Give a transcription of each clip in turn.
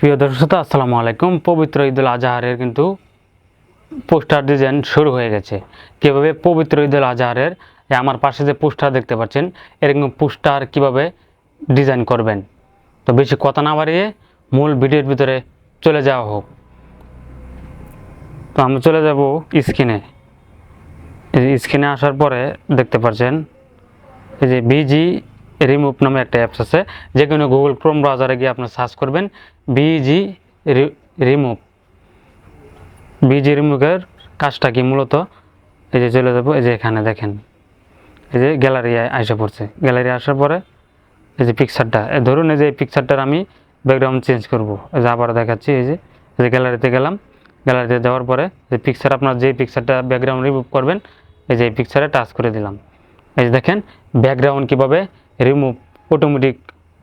প্রিয় দর্শক, আসসালামু আলাইকুম। পবিত্র ঈদুল আজহারের কিন্তু পোস্টার ডিজাইন শুরু হয়ে গেছে। কীভাবে পবিত্র ঈদুল আজহারের আমার পাশে যে পোস্টার দেখতে পাচ্ছেন এরকম পোস্টার কীভাবে ডিজাইন করবেন? তো বেশি কথা না বাড়িয়ে মূল ভিডিওর ভিতরে চলে যাওয়া হোক। তো আমরা চলে যাব স্ক্রিনে। এই স্ক্রিনে আসার পরে দেখতে পাচ্ছেন, এই যে বিজি রিমুভ নামে একটা অ্যাপস আছে। যে কোনো গুগল ক্রোম ব্রাউজারে গিয়ে আপনার সার্চ করবেন বিজি রিমুভ বিজি রিমুভের কাজটা কি মূলত? এই যে চলে যাব, এই যে এখানে দেখেন। এই যে গ্যালারি আসে পড়ছে। গ্যালারি আসার পরে এই যে পিকচারটা ধরুন এই যে এই পিকচারটার আমি ব্যাকগ্রাউন্ড চেঞ্জ করব। এই যে আবার দেখাচ্ছি, এই যে এই যে গ্যালারিতে গেলাম। গ্যালারিতে যাওয়ার পরে যে পিকচার আপনার যে পিকচারটা ব্যাকগ্রাউন্ড রিমুভ করবেন, এই যে এই পিকচারে টাচ করে দিলাম। এই যে দেখেন ব্যাকগ্রাউন্ড কীভাবে রিমুভ অটোমেটিক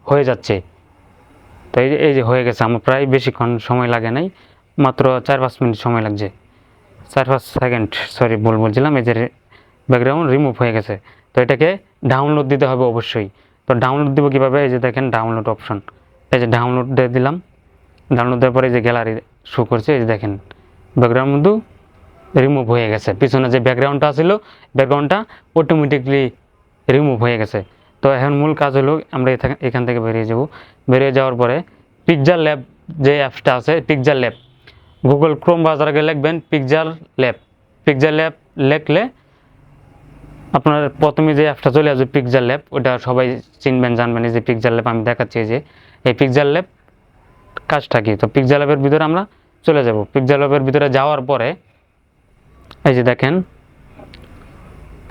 হয়ে যাচ্ছে। তো এই যে এই যে হয়ে গেছে, আমার প্রায় বেশিক্ষণ সময় লাগে নাই, মাত্র চার পাঁচ মিনিট সময় লাগছে। চার পাঁচ সেকেন্ড সরি ভুল বলছিলাম এই যে ব্যাকগ্রাউন্ড রিমুভ হয়ে গেছে। তো এটাকে ডাউনলোড দিতে হবে অবশ্যই। তো ডাউনলোড দিব কীভাবে? এই যে দেখেন ডাউনলোড অপশন এই যে ডাউনলোড দিয়ে দিলাম। ডাউনলোড দেওয়ার পরে যে গ্যালারি শো করছে, এই যে দেখেন ব্যাকগ্রাউন্ড কিন্তু রিমুভ হয়ে গেছে। পিছনে যে ব্যাকগ্রাউন্ডটা ছিল ব্যাকগ্রাউন্ডটা অটোমেটিকলি রিমুভ হয়ে গেছে। তো এখন মূল কাজ হলো আমরা এখান থেকে বেরিয়ে যাব। বেরিয়ে যাওয়ার পরে পিকজার ল্যাব যে অ্যাপসটা আছে পিকজার ল্যাব গুগল ক্রোম ব্রাউজারে গিয়ে লিখবেন পিকজার ল্যাব পিকজার ল্যাব লিখলে আপনার প্রথমে যে অ্যাপটা চলে আসবে পিকজার ল্যাব ওটা সবাই চিনবেন, জানবেন যে পিকজার ল্যাব আমি দেখাচ্ছি যে এই পিকজার ল্যাব কাজটা কি? তো পিকজার ল্যাবের ভিতরে আমরা চলে যাব। পিকজার ল্যাবের ভিতরে যাওয়ার পরে, এই যে দেখেন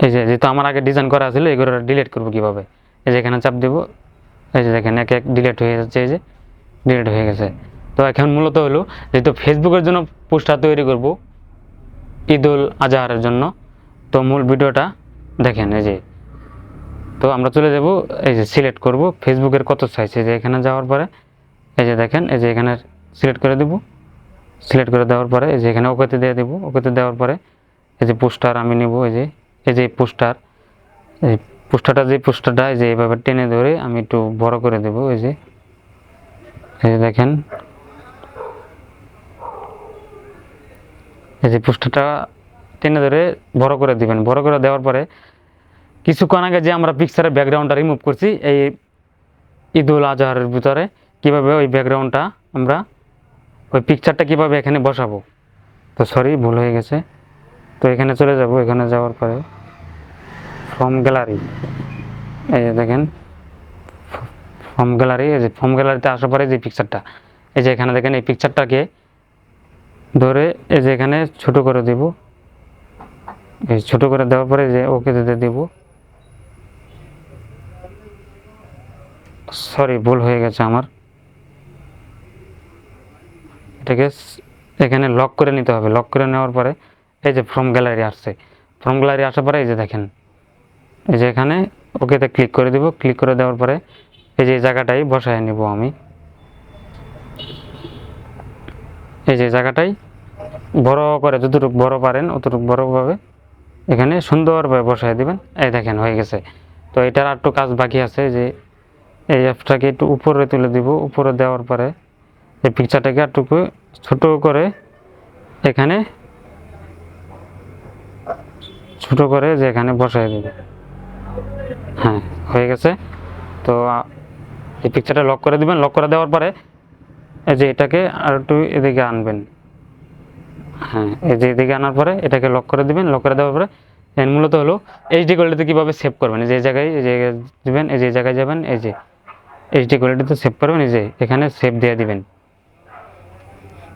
এই যে যেহেতু আমার আগে ডিজাইন করা ছিল এগুলো ডিলিট করব কীভাবে এই যে এখানে চাপ দেবো এই যে দেখেন এক এক ডিলিট হয়ে যাচ্ছে এই যে ডিলিট হয়ে গেছে তো এখন মূলত হলো যেহেতু ফেসবুকের জন্য পোস্টার তৈরি করব ঈদুল আজহারের জন্য তো মূল ভিডিওটা দেখেন এই যে তো আমরা চলে যাব এই যে সিলেক্ট করব ফেসবুকের কত সাইজ এই যে এখানে যাওয়ার পরে এই যে দেখেন এই যে এখানে সিলেক্ট করে দেবো সিলেক্ট করে দেওয়ার পরে এই যে এখানে ওকেতে দিয়ে দেবো ওকেতে দেওয়ার পরে এই যে পোস্টার আমি নেব এই যে এই যে পোস্টার, এই পোস্টারটা যে পোস্টারটা, এই যে এভাবে টেনে ধরে আমি একটু বড় করে দেবো, এই যে। এই যে দেখেন। এই যে পোস্টারটা টেনে ধরে বড় করে দিবেন। বড় করে দেওয়ার পরে কিছুক্ষণ আগে যে আমরা পিকচারের ব্যাকগ্রাউন্ডটা রিমুভ করছি, এই ঈদুল আজহারের ভিতরে, কীভাবে ওই ব্যাকগ্রাউন্ডটা আমরা, ওই পিকচারটা কীভাবে এখানে বসাবো। তো সরি ভুল হয়ে গেছে। তো এখানে চলে যাব, এখানে যাওয়ার পরে। ফর্ম গ্যালারি এই যে দেখেন ফর্ম গ্যালারি এই যে ফর্ম গ্যালারিতে আসার পরে যে পিকচারটা এই যে এখানে দেখেন এই পিকচারটাকে ধরে এই যে এখানে ছোট করে দেব। এই ছোট করে দেওয়ার পরে যে ওকে দিতে দেব। সরি ভুল হয়ে গেছে আমার। এটাকে এখানে লক করে নিতে হবে। লক করে নেওয়ার পরে এই যে ফ্রম গ্যালারি আসছে। ফ্রম গ্যালারি আসার পরে এই যে দেখেন এই যে এখানে ওকেতে ক্লিক করে দিব। ক্লিক করে দেওয়ার পরে এই যে জায়গাটাই বসায় নিব আমি। এই যে জায়গাটাই বড় করে যতটুকু বড় পারেন অতটুকু বড়ভাবে এখানে সুন্দরভাবে বসায় দিবেন। এই দেখেন হয়ে গেছে। তো এটার আর একটু কাজ বাকি আছে যে এই অ্যাপটাকে একটু উপরে তুলে দিব। উপরে দেওয়ার পরে এই পিকচারটাকে একটুকু ছোট করে এখানে ছোট করে যে এখানে বসায় দেবে। হ্যাঁ হয়ে গেছে। তো এই পিকচারটা লক করে দিবেন। লক করে দেওয়ার পরে এই যে এটাকে আর একটু এদিকে আনবেন। হ্যাঁ এই যে এদিকে আনার পরে এটাকে লক করে দিবেন। লক করে দেওয়ার পরে এর মূলত হলো এইচডি কোয়ালিটিতে কীভাবে সেভ করবেন? এই যে জায়গায়, এই জায়গায় দিবেন, এই যে জায়গায় যাবেন, এই যে এইচডি কোয়ালিটিতে সেভ করবেন। এই যে এখানে সেভ দিয়ে দিবেন।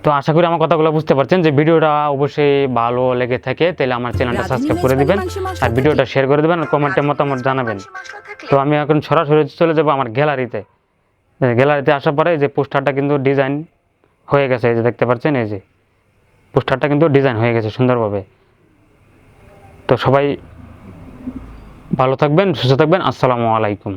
তো আশা করি আমার কথাগুলো বুঝতে পারছেন যে ভিডিওটা অবশ্যই ভালো লেগে থাকে তাহলে আমার চ্যানেলটা সাবস্ক্রাইব করে দিবেন আর ভিডিওটা শেয়ার করে দেবেন আর কমেন্টে মতামত জানাবেন। তো আমি এখন সরাসরি চলে যাব আমার গ্যালারিতে। গ্যালারিতে আসার পরে যে পোস্টারটা কিন্তু ডিজাইন হয়ে গেছে এই যে দেখতে পাচ্ছেন এই যে পোস্টারটা কিন্তু ডিজাইন হয়ে গেছে সুন্দরভাবে। তো সবাই ভালো থাকবেন সুস্থ থাকবেন আসসালামু আলাইকুম।